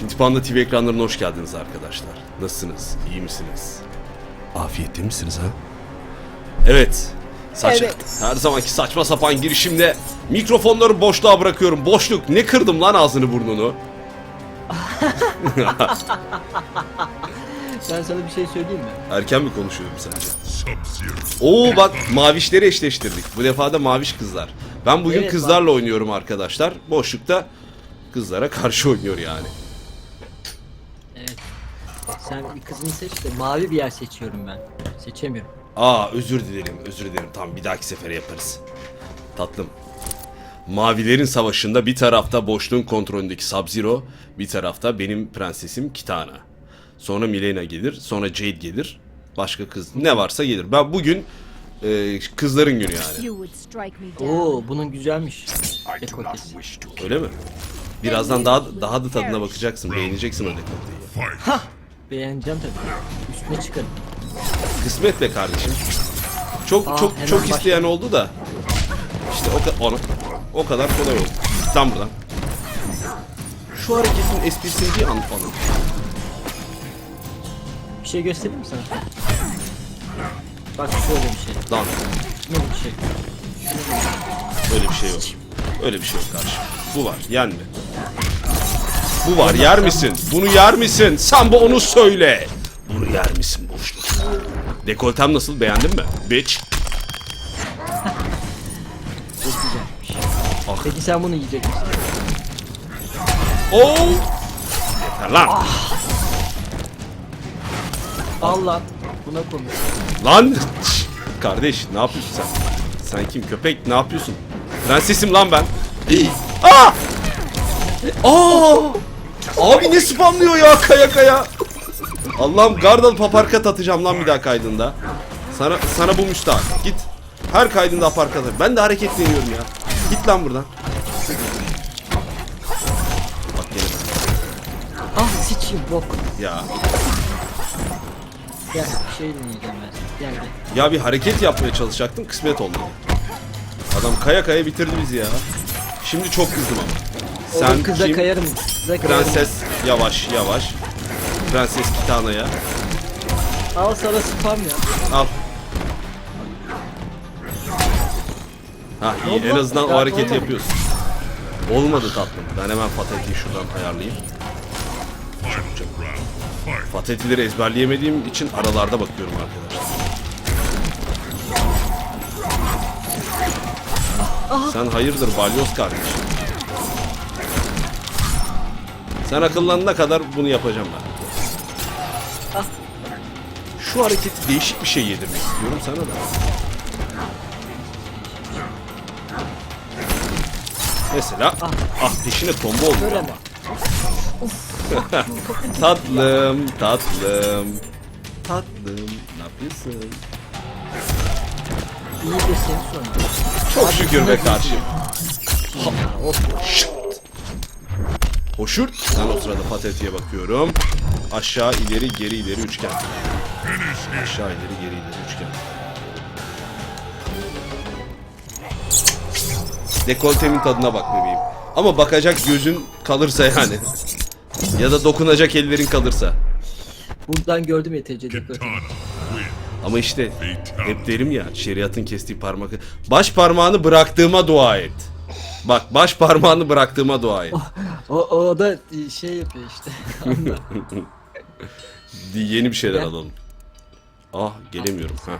Pinti Panda TV ekranlarına hoş geldiniz arkadaşlar. Nasılsınız? İyi misiniz? Afiyette misiniz ha? Evet. Saç Evet. Her zamanki saçma sapan girişimle mikrofonları boşluğa bırakıyorum. Boşluk. Ne kırdım lan ağzını burnunu? Ben sana bir şey söyleyeyim mi? Erken mi konuşuyorum sence? Oo bak mavişleri eşleştirdik. Bu defa da maviş kızlar. Ben bugün Evet, kızlarla oynuyorum arkadaşlar. Boşlukta kızlara karşı oynuyor yani. Sen bir kızını seç de mavi bir yer seçiyorum ben. Seçemiyorum. Aa özür dilerim, özür dilerim. Tamam bir dahaki sefere yaparız. Tatlım. Mavilerin savaşında bir tarafta boşluğun kontrolündeki Sub-Zero, bir tarafta benim prensesim Kitana. Sonra Milena gelir, sonra Jade gelir. Başka kız ne varsa gelir. Ben bugün e, kızların günü yani. Oo bunun güzelmiş. Dekoltesi. Öyle mi? Birazdan daha daha da tadına bakacaksın, beğeneceksin o dekolteyi. Beğeneceğim tabii. Üstüne çıkarım. Kısmet be kardeşim. Çok Aa, çok hemen çok başladı. isteyen oldu da. İşte o kadar onu o kadar kolay oldu. Tam buradan. Şu hareketin esprisini bir an anlat. Bir şey göstereyim mi sana? Bak şöyle bir şey. Lan Ne bir şey? öyle bir şey yok. Öyle bir şey yok kardeşim. Bu var yen mi? Bu var yer misin? Bunu yer misin? Sen bu onu söyle. Bunu yer misin boşluk? Dekoltem nasıl beğendin mi? Bitch. Çok güzelmiş. Ah. Peki sen bunu yiyecek misin? Oo. Yeter lan. Allah. Buna konuş. Lan! Kardeş ne yapıyorsun sen? Sen kim köpek ne yapıyorsun? Prensesim lan ben. Aa! Aa! Abi ne spamlıyor ya kaya kaya. Allah'ım Gardal paparkat atacağım lan bir daha kaydında. Sana sana bu müstahak. Git. Her kaydında aparkat at. Ben de hareketleniyorum ya. Git lan buradan. Bak gene. Ah sıçayım bok. Ya. Gel bir şey deneyeceğim ben. Gel gel. Ya bir hareket yapmaya çalışacaktım kısmet olmadı. Adam kaya kaya bitirdi bizi ya. Şimdi çok kızdım ama. Sen kıza kim? kayarım. Kıza kayarım. Prenses yavaş yavaş. Prenses Kitana'ya. Al sana spam ya. Al. Ha iyi en azından o hareketi olmadı. yapıyorsun. Olmadı tatlım. Ben hemen Fatih'i şuradan ayarlayayım. Fatihleri ezberleyemediğim için aralarda bakıyorum arkadaşlar. Sen hayırdır balyoz kardeş. Sen akıllanana kadar bunu yapacağım ben. Ah. Şu hareketi değişik bir şey yedirmek istiyorum sana da. Mesela Ah. peşine tomba oldu. Böyle mi? Tatlım, tatlım. Tatlım, ne yapıyorsun? İyi de seni sonra. Çok şükür be kardeşim. Ya, of. Hoşurt. Ben o sırada patetiye bakıyorum. Aşağı ileri geri ileri üçgen. Aşağı ileri geri ileri üçgen. Dekoltemin tadına bak bebeğim. Ama bakacak gözün kalırsa yani. ya da dokunacak ellerin kalırsa. Buradan gördüm yeterince dikkat. Ama işte hep derim ya şeriatın kestiği parmak. Baş parmağını bıraktığıma dua et. Bak baş parmağını bıraktığıma dua et. O, o da şey yapıyor işte. Yeni bir şeyler alalım. Ah gelemiyorum ha.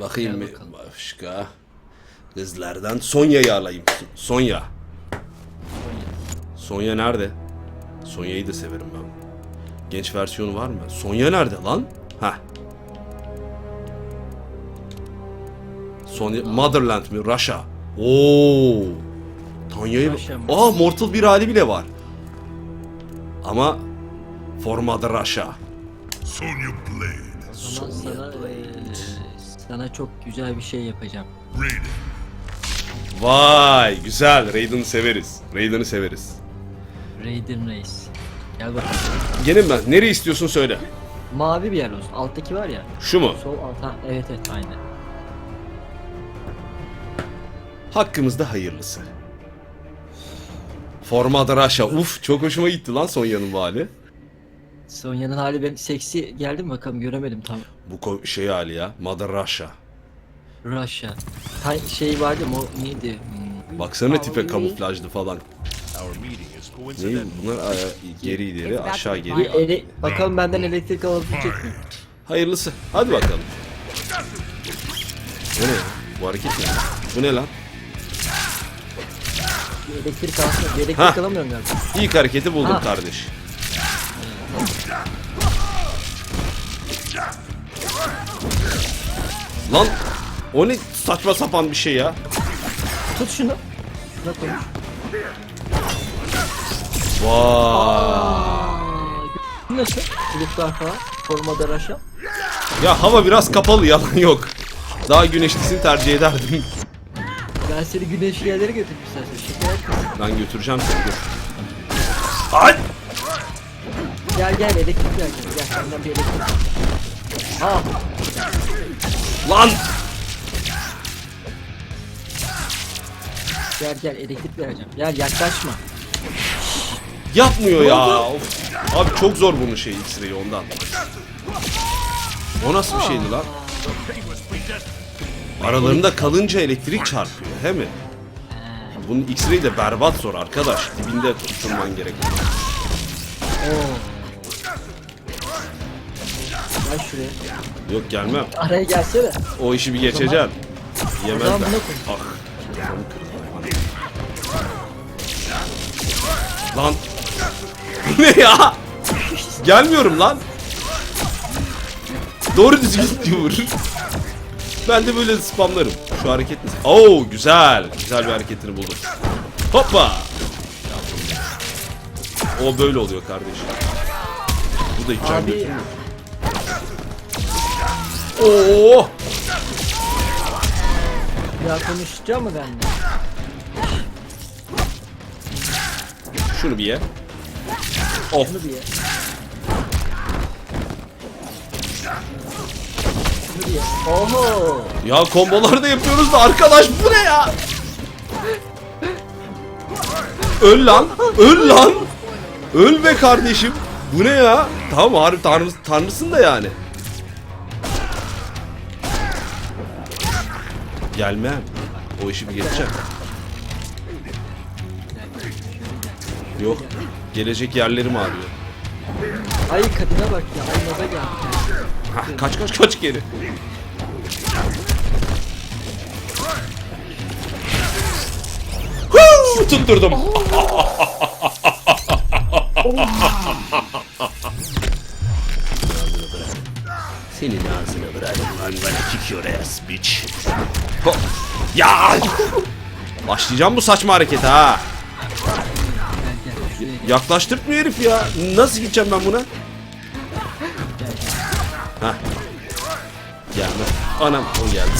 Bakayım Gel bakalım. başka. Kızlardan Sonya'yı alayım. Sonya. Sonya nerede? Sonya'yı da severim ben. Genç versiyonu var mı? Sonya nerede lan? Ha. Sonya Motherland mi? Russia. Oo. Tanya'yı? Aa Mortal bir hali bile var. Ama For Mother Russia. Sonya Blade. Sana, sana, eee, sana çok güzel bir şey yapacağım. Raiden. Vay güzel. Raiden'ı severiz. Raiden'ı severiz. Raiden Reis. Gel bakalım. Gelin ben. Nereye istiyorsun söyle. Mavi bir yer olsun. Alttaki var ya. Şu mu? Sol alt. Ha, evet evet aynen. Hakkımızda hayırlısı. Forma da Russia. Uf çok hoşuma gitti lan Sonya'nın bu hali. Sonya'nın hali ben seksi geldi mi bakalım göremedim tam. Bu ko- şey hali ya. Mother Russia. Russia. Ha, şey vardı mı o neydi? Hmm. Baksana tipe kamuflajlı falan. Ne? Bunlar aya- geri ileri aşağı geri. ele, bakalım benden elektrik alabilecek mi? Hayırlısı. Hadi bakalım. Bu ne ya? Bu hareket ne? Bu ne lan? Elektrik alsın. Bir elektrik Hah. alamıyorum galiba. İlk hareketi buldum Ha. kardeş. Lan o ne saçma sapan bir şey ya. Tut şunu. Şuna konuş. Vay. Nasıl? Bulutlar falan. Formada Russia. Ya hava biraz kapalı yalan yok. Daha güneşlisini tercih ederdim. Ben seni güneşli yerlere götürürüm istersen. Şaka yapma. Ben götüreceğim seni dur. Ay! Gel gel elektrik gel. Gel gel senden bir elektrik. Ha. Lan! Gel gel elektrik vereceğim. Gel yaklaşma. Yapmıyor ya. Of. Abi çok zor bunun şeyi X-ray'i ondan. O nasıl bir şeydi lan? Aralarında kalınca elektrik çarpıyor he mi? Bunun X-ray'i de berbat zor arkadaş. Dibinde tutunman gerek. Oo. Gel şuraya. Yok gelmem. Araya gelsene. O işi bir geçeceksin. Yemezler. buna koy. Ah. kafamı kırdı hayvan. Lan. Bu ne ya? Gelmiyorum lan. Doğru düzgün vur. Ben de böyle spamlarım. Şu hareket? Oo güzel. Güzel bir hareketini buldum. Hoppa. O böyle oluyor kardeşim. Bu da Abi götürmüyor. Oo. ya konuşacağım mı benimle? Şunu bir ye. Of. Şunu bir ye. Oho. Ya kombolar da yapıyoruz da arkadaş bu ne ya? Öl lan. Öl lan. Öl be kardeşim. Bu ne ya? Tamam harbi tanrı, tanrısın da yani. Gelmem. O işi bir geçeceğim. Yok. Gelecek yerlerim ağrıyor. Ay kadına bak ya. Ay naza gel. Hah, kaç kaç kaç geri. Huu, tutturdum. Senin ağzını bırakın lan bana kick your ass bitch. Ya! Başlayacağım bu saçma harekete ha. Yaklaştırtmıyor herif ya. Nasıl gideceğim ben buna? Gelme. Anam o geldi.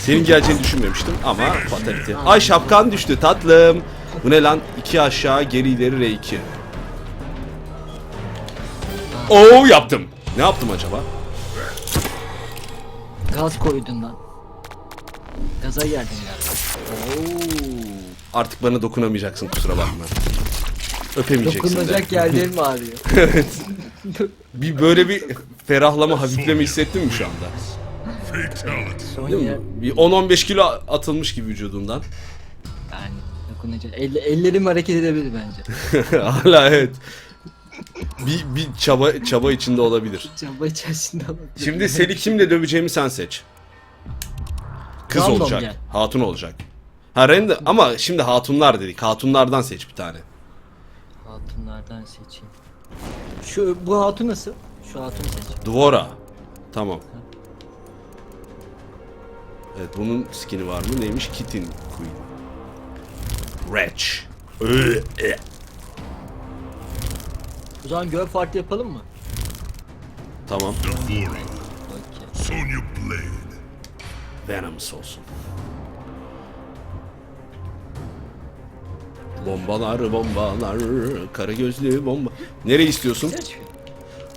Senin geleceğini düşünmemiştim ama fatalite. Ay şapkan düştü tatlım. Bu ne lan? İki aşağı geri ileri R2. Oo yaptım. Ne yaptım acaba? Gaz koydun lan. Gaza geldin ya. Artık bana dokunamayacaksın kusura bakma. Öpemeyeceksin de. Dokunulacak yerlerim ağrıyor. evet. Bir böyle bir ferahlama, hafifleme hissettin mi şu anda? Değil mi? Bir 10-15 kilo atılmış gibi vücudundan. Yani dokunacak. Elle, ellerim hareket edebilir bence. Hala evet. Bir, bir çaba çaba içinde olabilir. Çaba içerisinde olabilir. Şimdi seni kimle döveceğimi sen seç. Kız Random olacak. gel. Hatun olacak. Ha rende ama şimdi hatunlar dedik. Hatunlardan seç bir tane. Hatunlardan seçeyim. Şu bu hatun nasıl? Şu hatunu seç. Dvora. Tamam. Evet bunun skin'i var mı? Neymiş? Kitten Queen. Wretch. O zaman göl farklı yapalım mı? Tamam. Devora. Okey. Sonya Blade. Venomous olsun. Bombalar bombalar kara gözlü bomba. Nereye istiyorsun? Seç.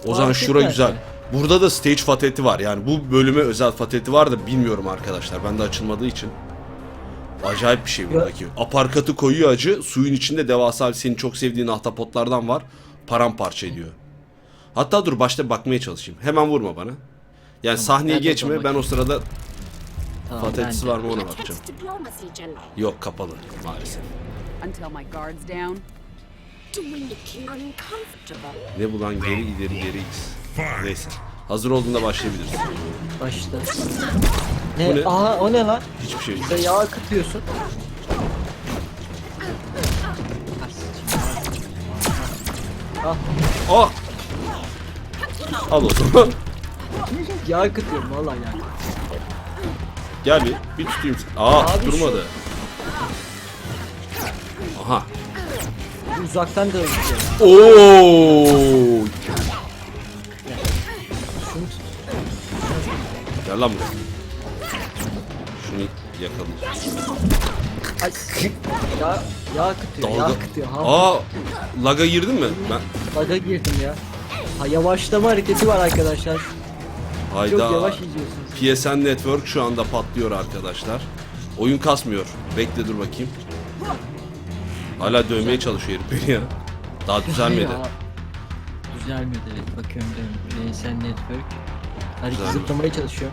O zaman şura güzel. Burada da stage fateti var. Yani bu bölüme özel fateti var da bilmiyorum arkadaşlar. Bende açılmadığı için. Acayip bir şey buradaki. Aparkatı koyuyor acı. Suyun içinde devasa senin çok sevdiğin ahtapotlardan var. Paramparça ediyor. Hatta dur başta bakmaya çalışayım. Hemen vurma bana. Yani sahneye ben de geçme. Ben o sırada Tamam, de. var mı ona bakacağım. Yok kapalı maalesef. until my guard's down. Ne bulan geri ileri geri x. Neyse. Hazır olduğunda başlayabiliriz. Başla. Bu Ne? ne? Aha o ne lan? Hiçbir şey yok. Yağ akıtıyorsun. Ah, Ah! Al o zaman. yağ akıtıyorum vallahi yağ. Gel bir. Bir tutayım. Aa Abi şu- durmadı. Aha. Uzaktan da öldürüyorum. Oo! Şunu tut. Gel lan buraya. Şunu yakalayacağım. Ay. Yağ, yağ akıtıyor, yağ. Ha, Aa! Laga girdin mi? Ben laga girdim ya. Ha yavaşlama hareketi var arkadaşlar. Çok hayda. yavaş izliyorsunuz. PSN Network şu anda patlıyor arkadaşlar. Oyun kasmıyor. Bekle dur bakayım. Hala dövmeye çalışıyor herif beni ya. Daha düzelmedi. Ya, Düzelmedi evet bakıyorum diyorum. Sen Network. Hareket Düzelmiş. zıplamaya çalışıyor.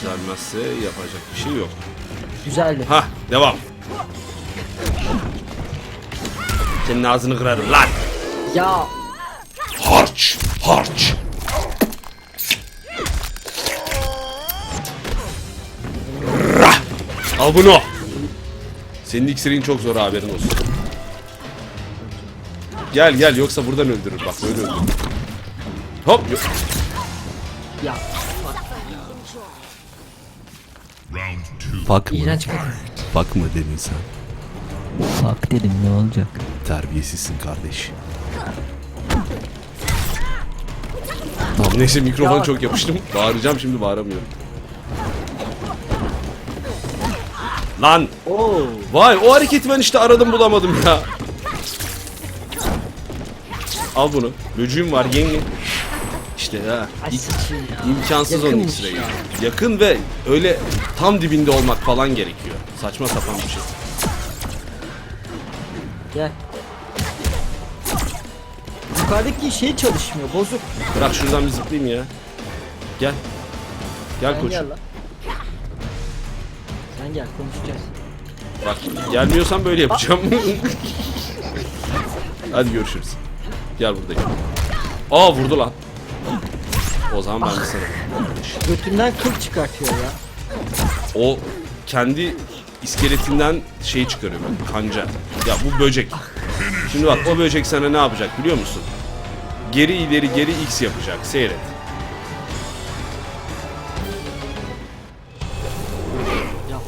Düzelmezse yapacak bir şey yok. Güzeldi. Hah devam. Senin ağzını kırarım lan. Ya Harç, harç. Rah! Al bunu. Senin iksirin çok zor haberin olsun. Gel gel yoksa buradan öldürür bak böyle öldürür. Hop. yo- ya. Fuck iğrenç kadın. Fuck mı dedin sen? Bak dedim ne olacak? Terbiyesizsin kardeş. Tamam neyse mikrofon Ya. çok yapıştım. Bağıracağım şimdi bağıramıyorum. Lan Oo. vay o hareketi ben işte aradım bulamadım ya. Al bunu. Böcüğüm var yenge. İşte ha. Ay sıçayım ya. İmkansız onun Yakınmış X-ray'i. ya. Yakın ve öyle tam dibinde olmak falan gerekiyor. Saçma sapan bir şey. Gel. Yukarıdaki şey çalışmıyor bozuk. Bırak şuradan bir zıplayayım ya. Gel. Gel Sen koçum. gel lan. Sen gel konuşacağız. Bak gelmiyorsan böyle yapacağım. Hadi görüşürüz. Gel buradayım. Aa vurdu lan. O zaman ben de sana. Götünden kıl çıkartıyor ya. O kendi iskeletinden şey çıkarıyor böyle kanca. Ya bu böcek. Şimdi bak o böcek sana ne yapacak biliyor musun? Geri ileri geri x yapacak. Seyret.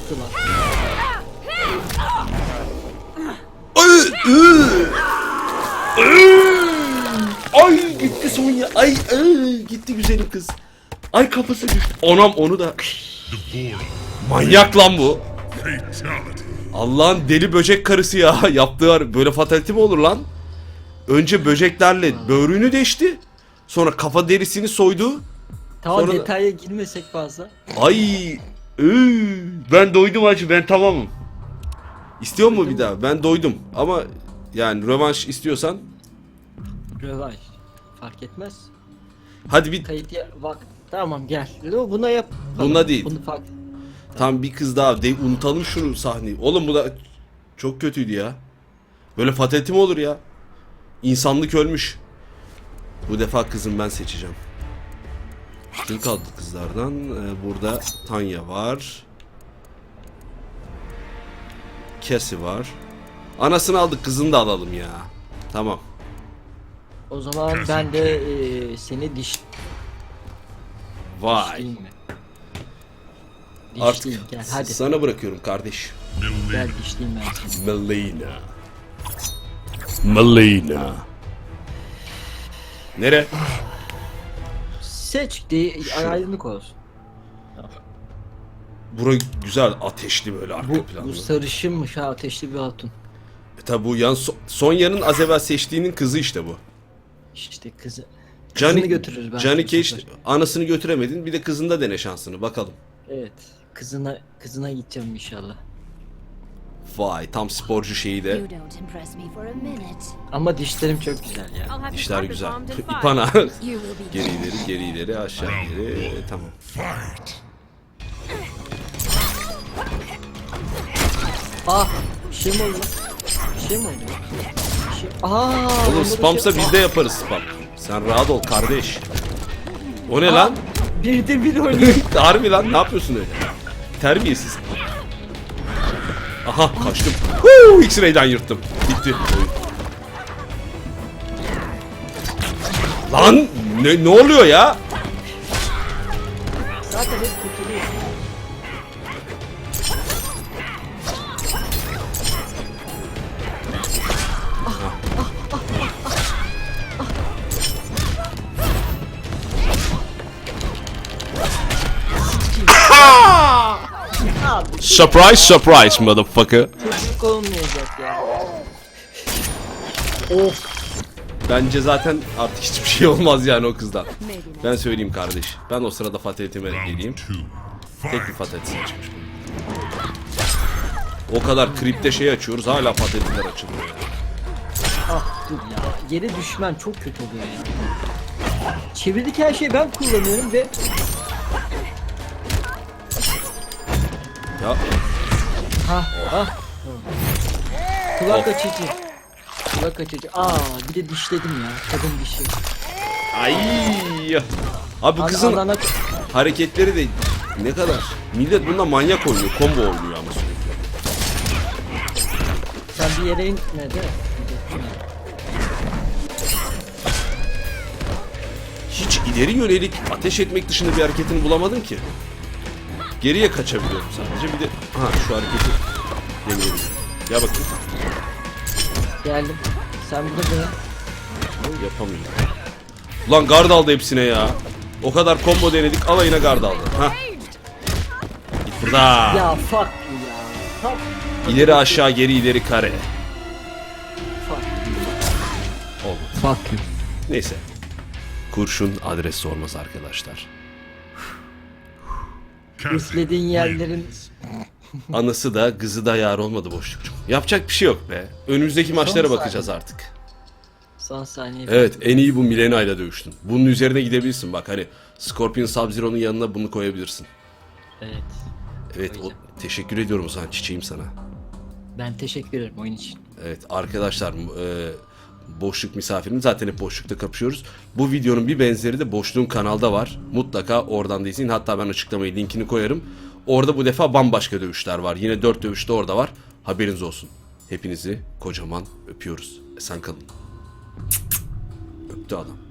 Yaptı lan. Ay gitti Sonya. Ay, ay gitti güzelim kız. Ay kafası düştü. Anam onu da. Manyak lan bu. Allah'ın deli böcek karısı ya. Yaptığı böyle fatality mi olur lan? Önce böceklerle böğrünü deşti. Sonra kafa derisini soydu. Tamam Sonra detaya girmesek fazla. Ay. Ben doydum acı ben tamamım. İstiyor mu bir daha? Ben doydum. Ama yani rövanş istiyorsan Rövanş. Fark etmez. hadi bir Kayıt ya bak. Tamam gel. Yo, Buna yap. Buna değil. Bunu fark. tam bir kız daha de unutalım şunu sahneyi. Oğlum bu da çok kötüydü ya. Böyle fatality mi olur ya? İnsanlık ölmüş. Bu defa kızım ben seçeceğim. Kim kaldı kızlardan? Ee, burada Tanya var. Cassie var. Anasını aldık kızını da alalım ya. Tamam. O zaman ben de e, seni diş Vay. dişleyeyim mi? Artık Dişleyeyim gel hadi. sana bırakıyorum kardeş. Gel dişleyeyim ben seni. Melina. Melina. Nere? Seç de aydınlık olsun. Bura güzel ateşli böyle arka Bu, planlı. bu sarışınmış ha ateşli bir hatun. E tabi bu yan so- Sonya'nın az evvel seçtiğinin kızı işte bu. İşte kızı. Kızını götürürüz ben. Johnny bu Cage sefer. anasını götüremedin bir de kızında dene şansını bakalım. Evet. kızına kızına gideceğim inşallah. Vay tam sporcu şeyi de. Ama dişlerim çok güzel ya. İşler güzel. İpana. Geri ileri geri ileri aşağı geri. Tamam. Fight. Ah bir şey mi oldu? Bir şey mi oldu? Bir şey... Aa, Oğlum spamsa bir şey- biz de yaparız spam. Sen rahat ol kardeş. O ne lan? Bir de bir oynuyor. Harbi lan ne yapıyorsun öyle? Terbiyesiz. Aha kaçtım. Huu, X-ray'den yırttım. Bitti. Lan ne, ne oluyor ya? Surprise surprise motherfucker. çocuk olmayacak ya. Of. Bence zaten artık hiçbir şey olmaz yani o kızdan. Ben söyleyeyim kardeş. Ben o sırada fatalitime geleyim. Two. Tek bir Fight. fatalitse çıkmış. O kadar kripte şey açıyoruz hala fatalitler açılıyor. Ah dur ya. Yere düşmen çok kötü oluyor ya. Çevirdeki her şeyi ben kullanıyorum ve Ya ha ha. Kulak Of. açıcı. Kulak açıcı. Aa bir de dişledim ya. Kadın dişi. ay. Abi bu An- kızın anana- hareketleri de ne kadar. Millet bunda manyak oynuyor. Combo oynuyor ama sürekli. Sen bir yere in ne de? Hiç ileri yönelik ateş etmek dışında bir hareketini bulamadın ki. Geriye kaçabiliyorum sadece. Bir de ha şu hareketi deneyelim. Ya bakayım. Geldim. Sen burada be. Yapamıyorum. Ulan gard aldı hepsine ya. O kadar combo denedik alayına gard aldı. Ha. Git burada. Ya fuck ya. Fuck. İleri aşağı geri ileri kare. Fuck. Oldu. Fuck. Neyse. Kurşun adres sormaz arkadaşlar. Üflediğin yerlerin. Anası da kızı da yar olmadı boşlukçum. Yapacak bir şey yok be. Önümüzdeki maçlara Son bakacağız artık. son saniye. Evet en iyi bu Milena ile dövüştün. Bunun üzerine gidebilirsin bak hani Scorpion Sub-Zero'nun yanına bunu koyabilirsin. Evet. Evet o, teşekkür ediyorum o zaman çiçeğim sana. Ben teşekkür ederim oyun için. Evet arkadaşlar e, boşluk misafirim zaten hep boşlukta kapışıyoruz. Bu videonun bir benzeri de boşluğun kanalda var. Mutlaka oradan da izleyin. Hatta ben açıklamayı linkini koyarım. Orada bu defa bambaşka dövüşler var. Yine 4 dövüş de orada var. Haberiniz olsun. Hepinizi kocaman öpüyoruz. Esen kalın. Öptü adam.